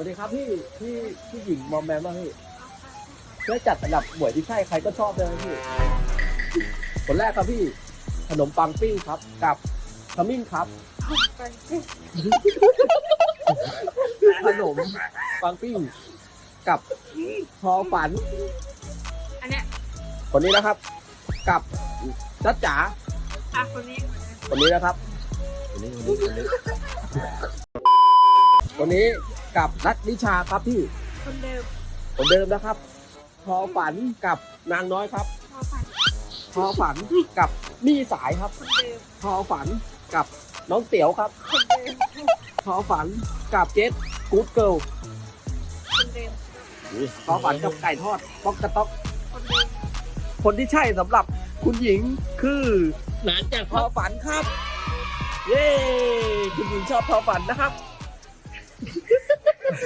วัสดีครับพี่พี่พี่หญิงมอมแมมป่ะพี่ช่วยจัดอันดับหมวยที่ใช่ใครก็ชอบเลยนะพี่คนแรกครับพี่ ขนมปังปิ้งครับ กับขมิ้นครับ ขนมปังปิ้งกับทอฝัน อันเนี้ยคนนี้นะครับ กับจัดจ๋าอะคนนี้คนนี้นะครับคนนี้คนนี้คนนี้คนนี้ กับรัตนิชาครับพี่คนเดิมคนเดิมนะครับทอฝันกับนางน้อยครับ พอผ่านทอฝันกับมี่สายครับ คนเดิมทอฝันกับน้องเตี๋ยวครับ คนเดิมทอฝันกับเจสกู๊ดเกิลคนเดิมทอฝันกับไก่ทอดป๊อกกระต๊อก คนเดิมคนที่ใช่สำหรับคุณหญิงคือหลานจากทอฝันครับ เย้คุณหญิงชอบทอฝันนะครับ